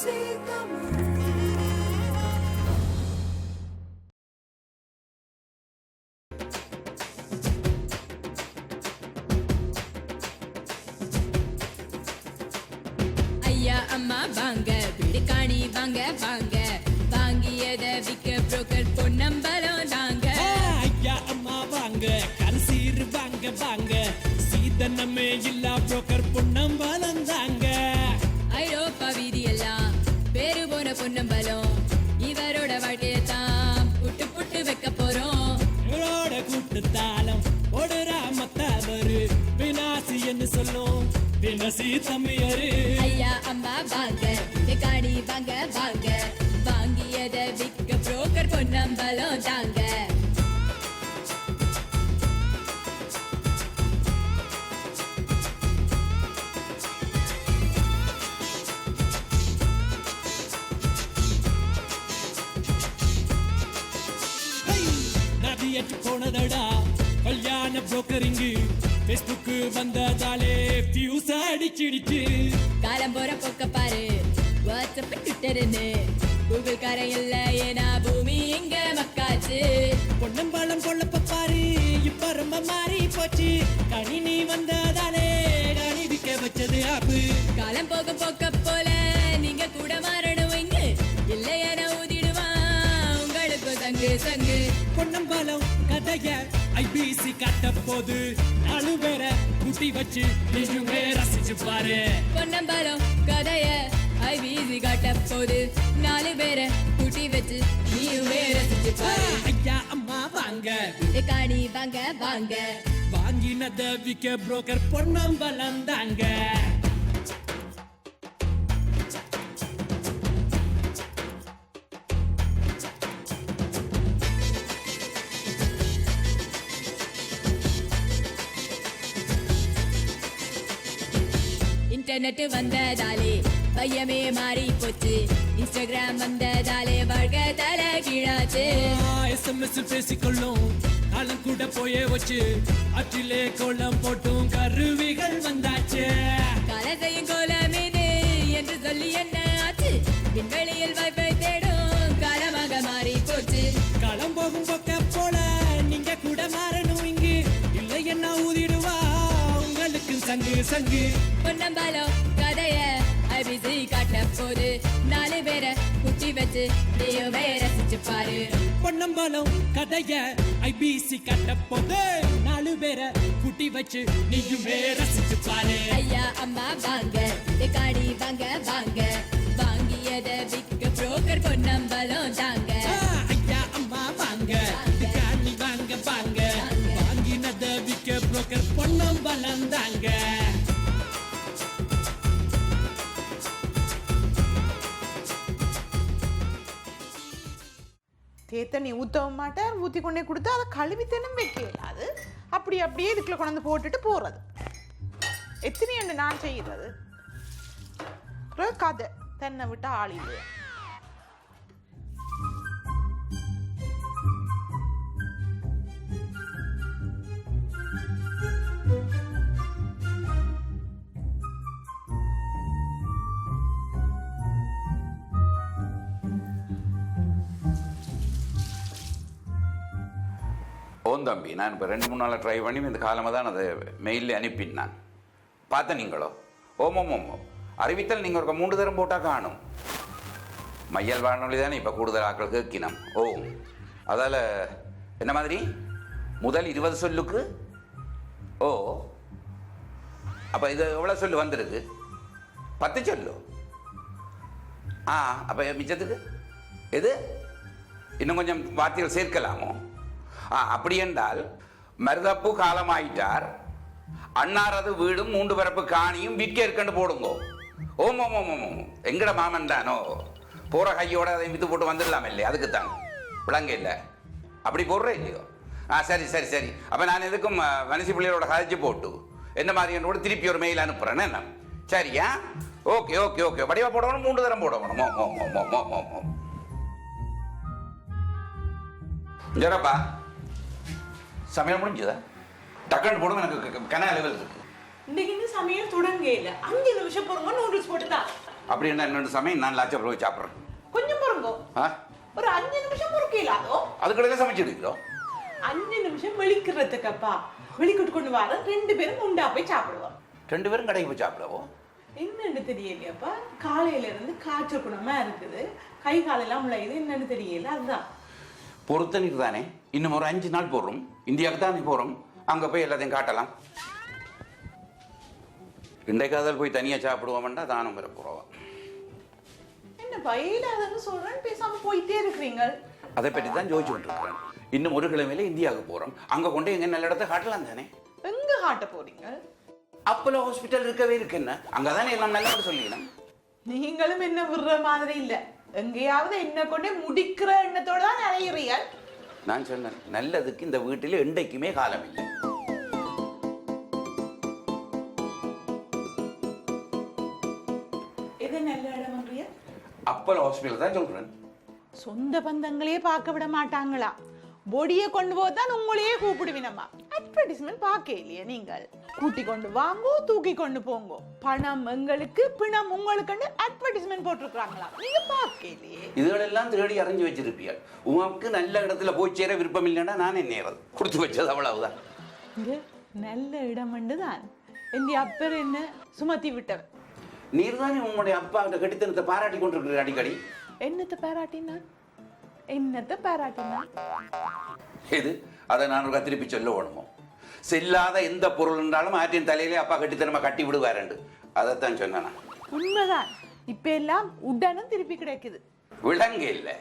ஐயா அம்மா வாங்க. வீடு காணி வாங்க வாங்க. வினசி தம்பியரு ஐயா அம்மா வாங்க. வீடு காணி வாங்க வாங்க. வாங்கியத விக்க புரோக்கர் பொன்னம்பலம் தாங்க. போனதடா. கல்யாண புரோக்கரிங்கு பேஸ்புக்கு வந்ததாலே பியூஸ் அடிச்சிடுச்சு. காலம் போற போக்க பாரு. வாட்ஸ்அப் ட்விட்டர்னு கூகுள் காரம் இல்ல ஏனா பூமி எங்க மக்காச்சு. பொன்னம்பலம் கொள்ளப்ப பாரு இப்ப ரொம்ப மாறி போச்சு. கணினி வந்ததாலே கணிவிக்க வச்சது ஆப்பு. காலம் போக போக்க போல நீங்க கூட மாறணும் இங்க. இல்லையான ஊதிடுவான் உங்களுக்கு சங்கு சங்கு. பொன்னம்பலம் கதைய ஐபிசி காட்ட போது நாலு பேரை குட்டி வச்சு நீயுமே ரசிச்சு பாரு. பொன்னம்பலம் கதைய ஐபிசி காட்ட போது நாலு பேரை கூட்டி வச்சு நீயுமே ரசிச்சு பாரு. ஐயா அம்மா வாங்க. காணி வாங்க வாங்க. வாங்கினத விக்க புரோக்கர் பொன்னம்பலம் தாங்க. இன்டர்நெட் வந்ததாலே பையமே மாறி போச்சு இன்ஸ்டாகிராம் வந்ததாலே வாழ்க்கை தலை கீழாச்சு. எஸ்எம்எஸ் பேசிக்கொள்ளும். காலம் கூட போயே வச்சு அற்றிலே கோலம் போட்டும். கருவிகள் வந்தாச்சு. காலத்தையும் கோலம் இது என்று சொல்லி என்ன ஆச்சு? விண்வெளியில் சங்கு சங்கு பொன்னம்பாலம் கதைய ஐபிசி காட்ட போது நாலு பேரை குட்டி வச்சு நீயுமே ரசிச்சு பாரு பொன்னம்பலம் கதைய ஐபிசி கட்ட போது நாலு பேரை குட்டி வச்சு நீயுமே ரசிச்சு பாரு ஐயா அம்மா வாங்க காணி வாங்க வாங்க வாங்கியத விக்க புரோக்கர் பொன்னம்பலம் தாங்க ஐயா அம்மா வாங்க புரோக்கர் பொன்னம்பலம் வளர்ந்தாங்க. தேத்தண்ணி ஊற்றவும் மாட்டார் ஊற்றி கொண்டே கொடுத்து அதை கழுவித்தனம் வைக்கல. அது அப்படி அப்படியே இதுக்குள்ள கொண்டாந்து போட்டுட்டு போகிறது எத்தனை என்ன நான் செய்கிறது கதை. தென்னை விட்டு ஆள் இல்லையா தம்பி நான் இப்போ ரெண்டு மூணு நாள் ட்ரை பண்ணி இந்த காலமாக தான் அதை மெயிலில் அனுப்பினான் பார்த்த நீங்களோ? ஓமோம் ஓமோ அறிவித்தல் நீங்கள் ஒரு மூன்று தரம் போட்டால் காணும். மையல் வானொலி தானே இப்போ கூடுதல் ஆக்கள் கேட்கினோம். ஓ அதால் என்ன மாதிரி? முதல் இருபது சொல்லுக்கு? ஓ. அப்போ இது எவ்வளோ சொல்லு வந்திருக்கு? பத்து சொல்லு. ஆ அப்போ மிச்சத்துக்கு? எது? இன்னும் கொஞ்சம் வார்த்தைகள் சேர்க்கலாமோ? அப்படி என்றால் மருதப்பு காலமாயிட்டார். அன்னாரது வீடும் மூன்று பரப்பு காணியும் விற்க இருக்கண்டு போடுங்கோ. ஓம் ஓம் ஓம் ஓம் எங்கட மாமன் தானோ? போகிற கையோட அதை வித்து போட்டு வந்துடலாம் இல்லையா அதுக்கு தான் விளங்க இல்லை. அப்படி போடுறேன் இல்லையோ? ஆ சரி சரி சரி. அப்போ நான் எதுக்கும் அஹ், மனசி பிள்ளையோட கதைச்சு போட்டு என்ன மாதிரி என்னோட திருப்பி ஒரு மெயில் அனுப்புகிறேன் என்ன? சரியா? Okay okay okay. வடிவா போடணும் மூன்று தரம் போடணும். ஓ ஓ ஓ ஓ ஓ ஓம் ஜரப்பா சமையல் முடிஞ்சதா? டக்குன்னு போடும் எனக்கு கன லெவல் இருக்கு. இன்னைக்கு இந்த சமையல் தொடங்க இல்லை. அஞ்சு நிமிஷம் போடுங்க நூடுல்ஸ் போட்டு தான் அப்படி என்ன இன்னொரு சமயம் நான் லாச்சா போய் சாப்பிட்றேன். கொஞ்சம் பொறுங்கோ. ஒரு அஞ்சு நிமிஷம் பொறுக்கலாதோ அதுக்கடையில் சமைச்சிடுக்கிறோம் அஞ்சு நிமிஷம் வெளிக்கிறதுக்கப்பா. வெளிக்கிட்டு கொண்டு வர ரெண்டு பேரும் உண்டா போய் சாப்பிடுவோம். ரெண்டு பேரும் கடைக்கு போய் சாப்பிடுவோம் என்னன்னு தெரியலையாப்பா. காலையில இருந்து காய்ச்சல் குணமா இருக்குது. கை காலெல்லாம் முளையுது என்னன்னு தெரியல அதுதான். பொறுத்தனிக்கு தானே இன்னும் ஒரு அஞ்சு நாள் போடுறோம். இந்தியாவுக்கு தானே போகிறோம் அங்கே போய் எல்லாத்தையும் காட்டலாம். இன்றைக்காதல் போய் தனியாக தானம் வர போகிறோம் சொல்றேன் பேசாம போயிட்டே இருக்கிறீங்க. அதை பற்றி தான் ஜோதிச்சு கொண்டிருக்கிறேன். இன்னும் ஒரு கிழமையில இந்தியாவுக்கு போகிறோம் அங்கே கொண்டு எங்க நல்ல இடத்த காட்டலாம் தானே? எங்க காட்ட போறீங்க? அப்போலோ ஹாஸ்பிட்டல் இருக்கவே இருக்கு என்ன? அங்கே தானே எல்லாம் நல்ல சொல்லிக்கலாம் நீங்களும் என்ன விடுற மாதிரி இல்ல. எங்கேயாவது என்ன கொண்டே முடிக்கிற எண்ணத்தோட தான் நிறையறீங்க நான் சொன்னேன் நல்லதுக்கு இந்த வீட்டில் என்றைக்குமே காலம் இல்லை அப்போலோ ஹாஸ்பிட்டல் தான் சொல்கிறேன் சொந்த பந்தங்களே பார்க்க விட மாட்டாங்களா? பொடியை கொண்டு போதான் உங்களையே கூப்பிடுவினம்மா அட்வர்டைஸ்மெண்ட் பார்க்க இல்லையா நீங்கள். கூட்டி கொண்டு வாங்கோ தூக்கி கொண்டு போங்கோ. பணம் எங்களுக்கு பிணம் உங்களுக்கு அட்வர்டைஸ்மெண்ட் போட்டிருக்காங்களா நீங்க பார்க்க இல்லையே. இதுகளெல்லாம் தேடி அறிஞ்சு வச்சிருப்பியாள் உனக்கு நல்ல இடத்துல போய் சேர விருப்பம் இல்லைன்னா நான் என்ன கொடுத்து வச்சது அவ்வளவுதான். நல்ல இடம் தான் என் அப்பர் என்ன? சுமத்தி விட்டவன் நீர் தானே உங்களுடைய அப்பா கட்டித்தனத்தை பாராட்டி கொண்டிருக்கிற அடிக்கடி? என்னத்தை பாராட்டினான் என்னத்தை பாராட்டினான் இது அதை நான் ஒரு திருப்பி சொல்ல வேணுமோ? செல்லாத எந்த பொருள் என்றாலும் ஆற்றின் தலையிலே அப்பா கட்டித்தனமா கட்டி விடுவாருண்டு. அதைத்தான் சொன்னேன். உண்மைதான். இப்ப எல்லாம் உடனும் திருப்பி கிடைக்குது. விலங்கு இல்லை.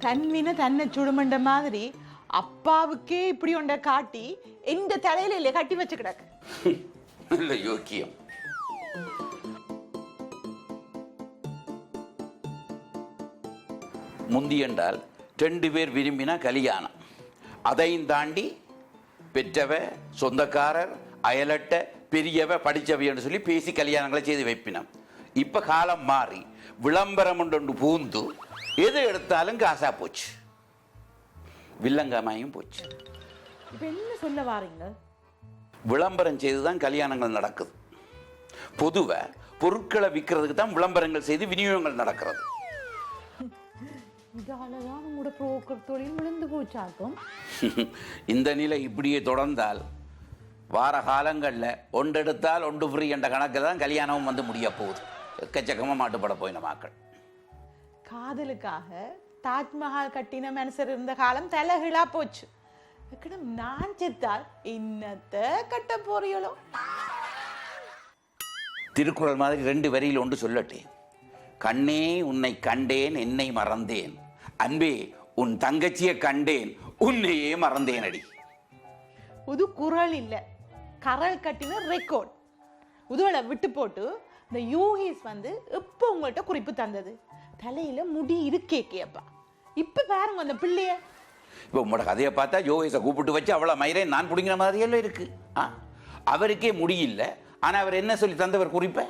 தன்வின தன்னை சுடுமண்ட மாதிரி அப்பாவுக்கே இப்படி ஒன்றை காட்டி எந்த தலையில இல்லையே கட்டி வச்சு கிடக்கு. நல்ல யோக்கியம். முந்தி என்றால் ரெண்டு பேர் விரும்பினா கல்யாணம். அதையும் தாண்டி பெற்றவ சொந்தக்காரர் அயலட்ட பெரியவ படித்தவைன்னு சொல்லி பேசி கல்யாணங்களை செய்து வைப்பினோம். இப்போ காலம் மாறி விளம்பரம் ஒன்று பூந்து எது எடுத்தாலும் காசா போச்சு. வில்லங்கமாயும் போச்சு. இப்ப என்ன சொல்ல வாரீங்க? விளம்பரம் செய்து தான் கல்யாணங்கள் நடக்குது. பொதுவா பொருட்களை விற்கிறதுக்கு தான் விளம்பரங்கள் செய்து விநியோகங்கள் நடக்கிறது. இதாலதான் உங்களோட புரோக்கர் தொழில் விழுந்து போச்சாக்கும். இந்த நிலை இப்படியே தொடர்ந்தால் வார காலங்களில் ஒன்றெடுத்தால் ஒன்று ஃப்ரீ என்ற கணக்கில் தான் கல்யாணமும் வந்து முடிய போகுது எக்கச்சக்கமாக மாட்டுப்பட போயின மக்கள். காதலுக்காக தாஜ்மஹால் கட்டின மனுஷர் இருந்த காலம் தலைகிழா போச்சு. நான் செத்தால் இன்னத்தை கட்ட போறீங்களோ? திருக்குறள் மாதிரி ரெண்டு வரியில் ஒன்று சொல்லட்டேன் கண்ணே உன்னை கண்டேன் என்னை மறந்தேன். அன்பே உன் தங்கச்சியை கண்டேன். உன்னையே மறந்தேன் அடி. புது குரல் இல்லை. கரல் கட்டின ரெக்கார்ட் உதுவலை விட்டு போட்டு இந்த யூஹிஸ் வந்து எப்போ உங்கள்கிட்ட குறிப்பு தந்தது. தலையில முடி இருக்கே கேப்பா. இப்ப பாருங்க அந்த பிள்ளைய. இப்போ உங்களோட கதையை பார்த்தா யோகேஷை கூப்பிட்டு வச்சு அவ்வளோ மயிரை நான் பிடிங்கிற மாதிரியெல்லாம் இருக்கு. ஆ? அவருக்கே முடியல ஆனால் அவர் என்ன சொல்லி தந்தவர் குறிப்பை?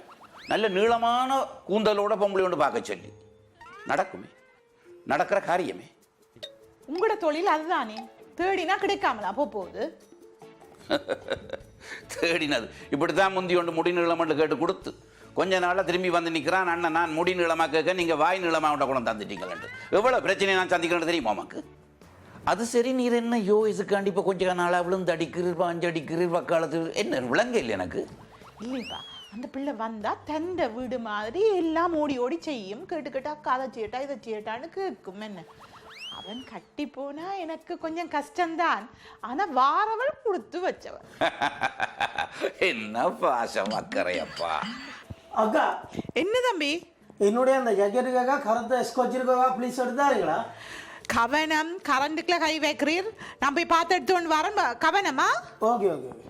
நல்ல நீளமான கூந்தலோட பொம்பளை ஒன்று பார்க்க சொல்லி. நடக்குமே. நடக்கிற காரியமே. உங்களோட தொழில் அதுதானே? தேடினா கிடைக்காமலா போ போகுது? தேடினது. இப்படி தான் முந்தி ஒன்று முடி நீளமன்று கேட்டு கொடுத்து கொஞ்ச நாளாக திரும்பி வந்து நிற்கிறான் அண்ணன். நான் முடி நீளமாக கேட்க நீங்கள் வாய் நீளமாக உண்ட கூட தந்துட்டீங்களேன்ட்டு எவ்வளோ பிரச்சனை நான் சந்திக்கிறேன்னு தெரியுமா உமக்கு? அது சரி நீர் என்ன? யோ இதுக்காண்டி இப்போ கொஞ்ச நாளாக விழுந்து அடிக்கிறீர் பாஞ்சு அடிக்கிறீர் வக்காலத்து என்ன விளங்க இல்லை எனக்கு? இல்லைப்பா. அந்த பிள்ளை வந்தா தந்த வீடு மாதிரி எல்லாம் ஓடி ஓடி செய்யும். கேட்டு கேட்டா கதை செய்யட்டா இதை செய்யட்டான்னு கேட்கும். என்ன? அவன் கட்டி போனா எனக்கு கொஞ்சம் கஷ்டம்தான். ஆனா வாரவள் கொடுத்து வச்சவன். என்ன பாசம் அக்கறையப்பா. அக்கா என்ன தம்பி? என்னுடைய அந்த ஜக்கெட்டுக்காக கருத்தை ஸ்கொச் இருக்கா ப்ளீஸ் எடுத்தாருங்களா கவனம் கரண்ட்டுக்குள்ள கை வைக்கிறீர். நான் போய் பார்த்து எடுத்து வரேன். ப- கவனமா ஓகே ஓகே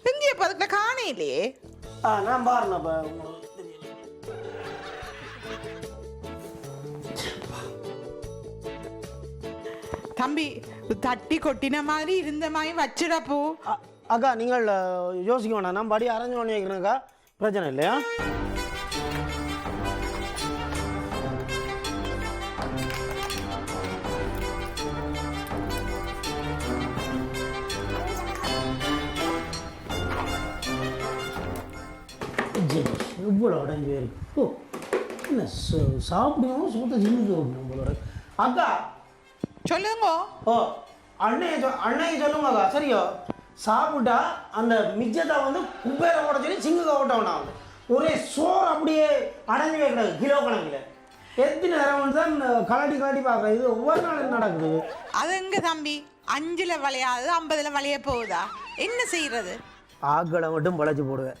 ஓகே இங்கே பதுக்குல காணையிலே ஆ நான் பாருண்ணா உங்களுக்கு தம்பி தட்டி கொட்டின மாதிரி இருந்த மாதிரி வச்சிடப்போ அக்கா நீங்கள் யோசிக்க நான் படி அரேஞ்ச் பண்ணி பிரச்சனை இல்லையா? இவ்வளோ அடைஞ்சு இருக்கு ஓ என்ன சாப்பிடுவோம் சுத்த விடணும் உங்களோட அக்கா. சொல்லுங்க. ஓ அண்ணைய சொ அண்ணைய சொல்லுங்கக்கா சரியோ. சாப்பிட்டா அந்த மிச்சத்தை வந்து குப்பையில போட சொல்லி சிங்குக்க ஓட்ட வேணாம் ஒரே சோறு அப்படியே அடைஞ்சு வைக்கிறது கிலோ கணக்கில். எத்தனை நேரம் தான் கலாட்டி கலாட்டி பார்க்குறேன் இது ஒவ்வொரு நாளும் நடக்குது? அது எங்க தம்பி? அஞ்சுல வளையாது ஐம்பதுல வளைய போகுதா? என்ன செய்யறது? ஆக்களை மட்டும் பழச்சி போடுவேன்.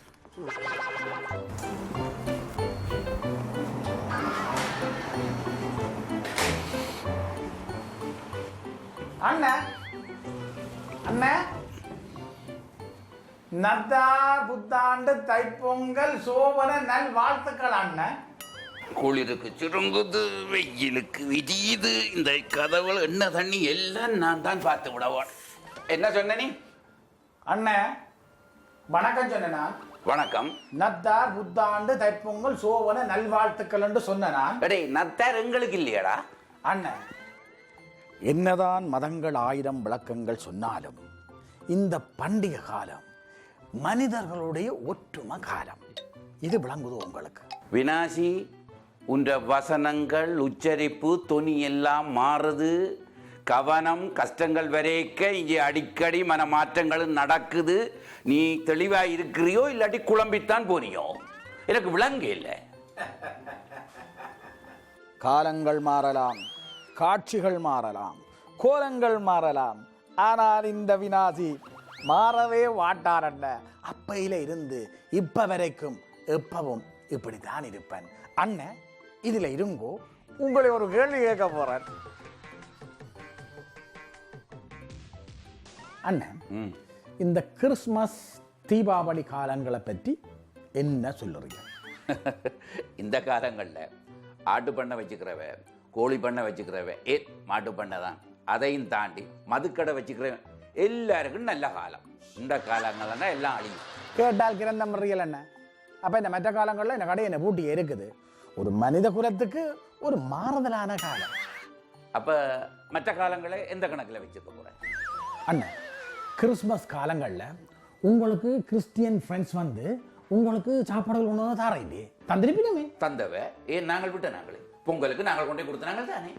அண்ணன் அண்ணன் நத்தார் புத்தாண்டு தைப்பொங்கல் சோபன நல் வாழ்த்துக்கள் அண்ணன் குளிருக்கு சுருங்குது வெயிலுக்கு விதியுது இந்த கதவுல என்ன தண்ணி எல்லாம் நான் தான் பார்த்து விடவான் என்ன சொன்ன நீ? அண்ணன் வணக்கம் சொன்னேன் நான். வணக்கம். நத்தார் புத்தாண்டு தைப்பொங்கல் சோபன நல்வாழ்த்துக்கள் என்று சொன்ன நான். நத்தார் எங்களுக்கு இல்லையாடா. அண்ணன் என்னதான் மதங்கள் ஆயிரம் விளக்கங்கள் சொன்னாலும் இந்த பண்டிகை காலம் மனிதர்களுடைய ஒற்றுமை காலம். இது விளங்குது உங்களுக்கு. வினாசி உன்ற வசனங்கள் உச்சரிப்பு துணி எல்லாம் மாறுது. கவனம் கஷ்டங்கள் வரைக்க இங்கே அடிக்கடி மனமாற்றங்களும் நடக்குது. நீ தெளிவா இருக்கிறியோ இல்லாட்டி குழம்பித்தான் போறியோ எனக்கு விளங்க இல்லை. காலங்கள் மாறலாம். காட்சிகள் மாறலாம் கோலங்கள் மாறலாம். ஆனால் இந்த வினாசி மாறவே மாட்டாரண்ட அப்பையில இருந்து இப்ப வரைக்கும் எப்பவும் இப்படித்தான் இருப்பேன். அண்ணன் இதுல இருங்கோ. உங்களை ஒரு கேள்வி கேட்க போறேன். அண்ணன். இந்த கிறிஸ்மஸ் தீபாவளி காலங்களை பற்றி என்ன சொல்லுறீங்க? இந்த காலங்களில் ஆட்டு பண்ணை வச்சுக்கிறவ கோழி பண்ணை வச்சுக்கிறவ ஏ மாட்டு பண்ணை தான். அதையும் தாண்டி மதுக்கடை வச்சுக்கிறவன். எல்லாருக்கும் நல்ல காலம். இந்த காலங்கள்னா எல்லாம் அழியும். கேட்டால் கிரந்த முறையில் என்ன? அப்போ இந்த மற்ற காலங்களில் இந்த கடை என்ன பூட்டி இருக்குது ஒரு மனித குலத்துக்கு ஒரு மாறுதலான காலம். அப்போ மற்ற காலங்களை எந்த கணக்கில் வச்சுக்க போகிறேன் அண்ணன் கிறிஸ்மஸ் காலங்களில் உங்களுக்கு கிறிஸ்டியன் ஃப்ரெண்ட்ஸ் வந்து உங்களுக்கு சாப்பாடுகள் வந்து தார இல்லையே தந்திருப்பீங்க தந்தவ? ஏன் நாங்கள் விட்ட நாங்களே. பொங்கலுக்கு நாங்கள் கொண்டே கொடுத்த நாங்கள் தானே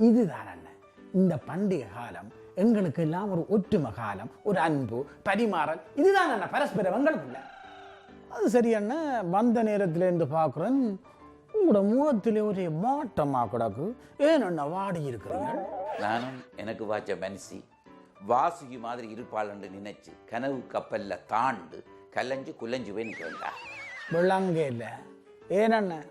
இதுதான் அண்ணன் இந்த பண்டிகை காலம் எங்களுக்கு எல்லாம் ஒரு ஒற்றுமை காலம் ஒரு அன்பு பரிமாறல் இதுதான் அண்ணன் பரஸ்பரம் எங்களுக்குள்ள அது சரி அண்ணன் வந்த நேரத்துல இருந்து பார்க்குறேன் உங்களோட முகத்திலே ஒரே மாட்டமாக கிடக்கு. ஏன் அண்ணா வாடி இருக்கிறீங்க நானும் எனக்கு வாச்ச மனசி வாசுகி மாதிரி இருப்பாள் என்று நினைச்சு கனவு கப்பல்ல தாண்டு கலைஞ்சு குலைஞ்சு போய் நிற்க வேண்டாம் விளங்கே இல்லை. ஏன் அண்ணன்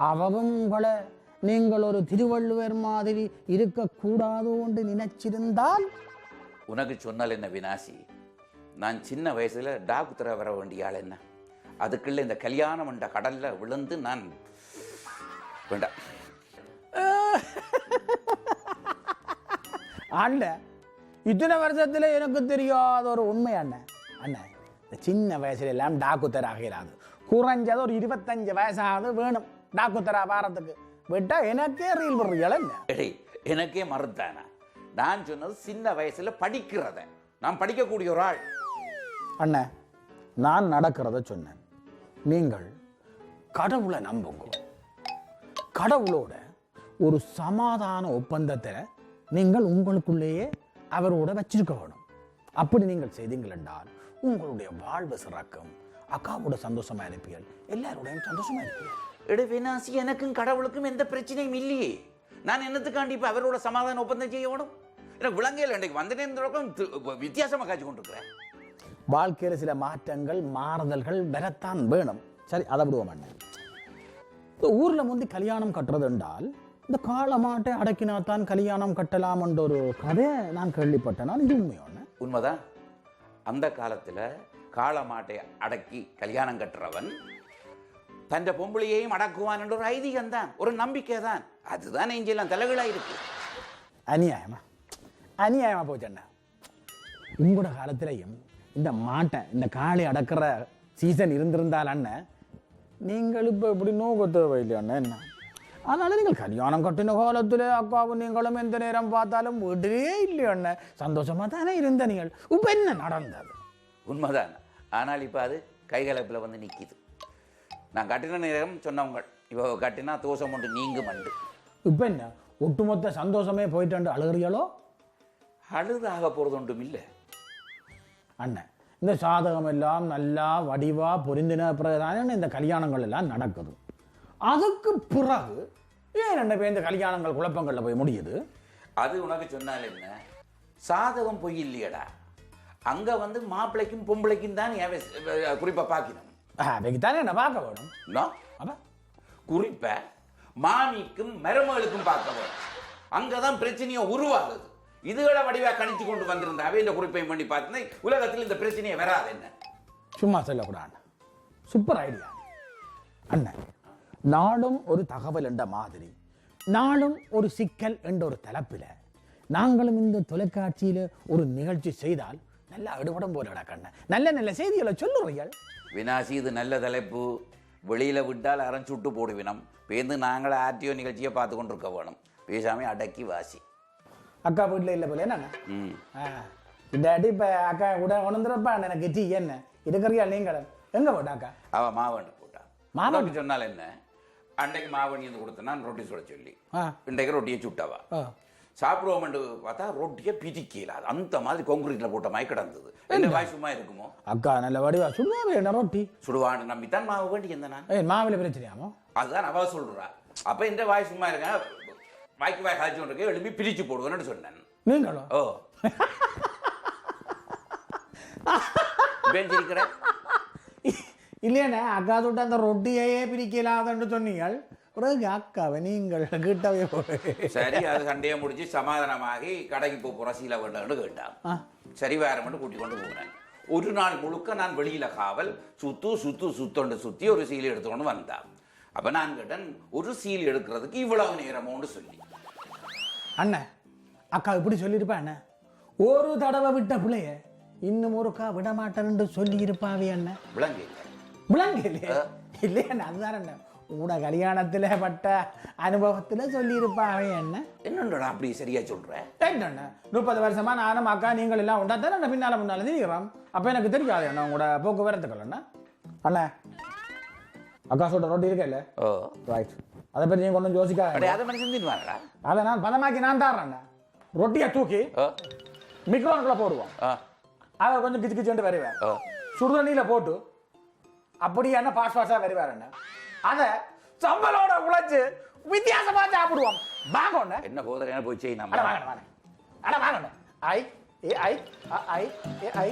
அவவும் உங்களை நீங்கள் ஒரு திருவள்ளுவர் மாதிரி இருக்கக்கூடாது என்று நினைச்சிருந்தால்? உனக்கு சொன்னால் என்ன வினாசி? நான் சின்ன வயசுல டாக்குத்தர வர வேண்டிய ஆள் என்ன? அதுக்குள்ள இந்த கல்யாணம் என்ற கடல்ல விழுந்து நான் வேண்டாம். அண்ணன் இத்தனை வருஷத்துல எனக்கு தெரியாத ஒரு உண்மை அண்ணன் அண்ணன் இந்த சின்ன வயசுல எல்லாம் டாக்குத்தர் ஆகிறாது குறைஞ்சது ஒரு இருபத்தஞ்சு வயசாவது வேணும். டாக்குத்தரா வாரத்துக்கு விட்டா எனக்கே ரீல் என்ன? எடே எனக்கே மறுத்தானா? நான் சொன்னது சின்ன வயசுல படிக்கிறத. நான் படிக்கக்கூடிய ஒரு ஆள். அண்ணன் நான் நடக்கிறத சொன்னேன். நீங்கள் கடவுளை நம்புங்க. கடவுளோட ஒரு சமாதான ஒப்பந்தத்தை நீங்கள் உங்களுக்குள்ளேயே அவரோட வச்சிருக்க வேணும். அப்படி நீங்கள் செய்தீங்கள் என்றால் உங்களுடைய வாழ்வு சிறக்கும். அக்காவோட சந்தோஷமா இருப்பீர்கள். எல்லாரோடையும் சந்தோஷமா இருப்பீர்கள். எடு வினாசி எனக்கும் கடவுளுக்கும் எந்த பிரச்சனையும் இல்லையே. நான் என்னத்துக்காண்டி இப்ப அவரோட சமாதான ஒப்பந்தம் செய்ய வேணும் எனக்கு விளங்கையில் இன்றைக்கு வந்த நேரம் வித்தியாசமா காட்சி கொண்டிருக்கிறேன். வாழ்க்கையில் சில மாற்றங்கள் மாறுதல்கள் வரத்தான் வேணும். சரி அதை விடுவோம் அண்ணன் இந்த ஊரில் முந்தி கல்யாணம் கட்டுறது என்றால் இந்த காலமாட்டை அடக்கினாத்தான் கல்யாணம் கட்டலாம் என்ற ஒரு கதை நான் கேள்விப்பட்டேன். நான் இது உண்மையான உண்மைதான். அந்த காலத்துல காளமாட்டை அடக்கி கல்யாணம் கட்டுறவன் தன் பொம்பளையையும் அடக்குவான் என்ற ஒரு ஐதீகம் தான் ஒரு நம்பிக்கை தான் அதுதான் எங்கெல்லாம் தலைகளா இருக்கு. அநியாயமா? அநியாயமா போச்சு அண்ணா. உங்களோட காலத்திலையும் இந்த மாட்டை இந்த காளை அடக்கிற சீசன் இருந்திருந்தால் அண்ணன் நீங்கள் இப்போ இப்படி நோக்க தேவையில்லை அண்ணன் என்ன? அதனால நீங்கள் கல்யாணம் கட்டின காலத்தில் அக்காவும் நீங்களும் எந்த நேரம் பார்த்தாலும் வீட்டிலே இல்லையோ அண்ணன் சந்தோஷமா தானே இருந்த நீங்கள்? இப்போ என்ன நடந்தது? உண்மைதான். ஆனால் இப்ப அது கைகலப்பில் வந்து நிக்குது. நான் கட்டின நேரம் சொன்னவங்க. இவ கட்டினா தோசம் ஒன்று நீங்கு மண்டு. இப்போ என்ன? ஒட்டுமொத்த சந்தோஷமே போயிட்டு அழுகிறீங்களோ அழுதாக போகிறது ஒன்றும் இல்லை அண்ணன் இந்த சாதகம் எல்லாம் நல்லா வடிவா பொருந்தின பிறகுதானே இந்த கல்யாணங்கள் எல்லாம் நடக்குது. அதுக்கு பிறகு ஏன் என்ன போய் இந்த கல்யாணங்கள் குழப்பங்களில் போய் முடியுது? அது உனக்கு சொன்னால் என்ன? சாதகம் பொய் இல்லையடா. அங்கே வந்து மாப்பிள்ளைக்கும் பொம்பளைக்கும் தான் குறிப்பாக பார்க்கணும். அவைக்கு தானே என்ன பார்க்க வேணும்? நோ? அப்ப குறிப்பா மாமிக்கும் மருமகளுக்கும் பார்க்க வேணும். அங்கதான் பிரச்சனையை உருவாகுது. இதுகளை வடிவா கணிச்சு கொண்டு வந்திருந்த அவை இந்த குறிப்பை பண்ணி பார்த்தா உலகத்தில் இந்த பிரச்சனையே வராது என்ன? சும்மா சொல்லக்கூடாது. சூப்பர் ஐடியா அண்ணன் நாளும் ஒரு தகவல் என்ற மாதிரி. நாளும் ஒரு சிக்கல் என்ற ஒரு தலைப்பில். நாங்களும் இந்த தொலைக்காட்சியில் ஒரு நிகழ்ச்சி செய்தால் நல்லா எடுபடம் போலடா கண்ணன் நல்ல நல்ல செய்திகளை சொல்லுறீர்கள். வினாசி இது நல்ல தலைப்பு. வெளியில விட்டால் அரைச்சுட்டு போடுவினம் பேருந்து நாங்கள் ஆர்டிஓ நிகழ்ச்சியை பார்த்து கொண்டிருக்க வேணும். பேசாம அடக்கி வாசி. அக்கா வீட்டில் இல்லை போல என்னங்க? ம். ஆ. இந்த அடி இப்போ அக்கா கூட உணர்ந்துருப்பா எனக்கு டீ என்ன? இருக்கிறியா நீங்கள் எங்கே போட்டா அக்கா? அவ மாவண்டு போட்டா. மாவண்டு? சொன்னால் என்ன? அன்றைக்கு மாவணி வந்து கொடுத்தனா ரொட்டி சுட சொல்லி. இன்றைக்கு ரொட்டியை சுட்டவா? சாப்பிடுவோம்னு பார்த்தா ரொட்டியை பிரிக்கல அது அந்த மாதிரி கான்கிரீட்ல போட்ட மாதிரி கிடந்தது. என்ன? வாய் சும்மா இருக்குமோ? அக்கா நல்ல வடிவா. சும்மாவே என்ன ரொட்டி? சுடுவான்னு நம்பித்தான் மாவு வேண்டி இருந்தேன் நான். மாவில் பிரச்சனையாமோ? அதுதான் அவ சொல்றா. அப்ப இந்த வாய் சும்மா இருக்கேன் வாய்க்கு வாய் காய்ச்சி இருக்க எழுப்பி பிரிச்சு போடுவேன்னு சொன்னேன். நீங்களோ? ஓ. பேஞ்சிருக்கிற இல்லையாண்ணே அக்கா தொட்டு அந்த ரொட்டியையே பிரிக்கலாதுன்னு சொன்னீங்கள் பிறகு அக்காவை நீங்கள் கிட்டவே சரி அது சண்டையை முடிச்சு சமாதானமாகி கடைக்கு போ போற சீல வேண்டாம்னு கேட்டான். சரி வேற மட்டும் கூட்டி கொண்டு போனேன் ஒரு நாள் முழுக்க நான் வெளியில காவல் சுத்து சுத்து சுத்தொண்டு சுத்தி ஒரு சீல் எடுத்துக்கொண்டு வந்தான். அப்ப நான் கேட்டேன் ஒரு சீல் எடுக்கிறதுக்கு இவ்வளவு நேரமோன்னு சொல்லி. அண்ணன் அக்கா இப்படி சொல்லியிருப்பா அண்ணன் ஒரு தடவை விட்ட பிள்ளைய இன்னும் ஒருக்கா விட மாட்டேன்னு சொல்லி இருப்பாவே அண்ணன் விளங்கு இல்லை விளங்கு இல்லையா இல்லையா அதுதான் அண்ணன் உட கல்யாணத்துல பட்ட அனுபவத்துல சொல்லி இருப்பாவே அண்ணன் என்னடா அப்படி சரியா சொல்ற? என்ன முப்பது வருஷமா நானும் அக்கா நீங்கள் எல்லாம் உண்டா? தானே பின்னால முன்னால தெரிகிறோம் அப்ப எனக்கு தெரியாது. அண்ணா உங்களோட போக்குவரத்துக்கள் அண்ணா. அக்கா சொல்ற ரொட்டி இருக்கே ஓ. ரைட் அதை பற்றி நீங்க ஒன்றும் யோசிக்காத அப்படியே? அதை மனுஷன் தின்னுவாங்களா அதை நான் பதமாக்கி நான் தர்றேன் ரொட்டியை தூக்கி மிக்ரோனுக்குள்ள போடுவோம். அதை கொஞ்சம் கிச்சு கிச்சுட்டு வருவேன். சுடுதண்ணியில போட்டு அப்படி என்ன பாஸ் பாஸா வருவார் என்ன அதை சம்பளோட உழைச்சு வித்தியாசமா சாப்பிடுவோம். வாங்க என்ன போதனை போய் செய்ய அட நம்ம வாங்க வாங்க அட வாங்க ஐ ஏ ஐ ஐ ஏ ஐ.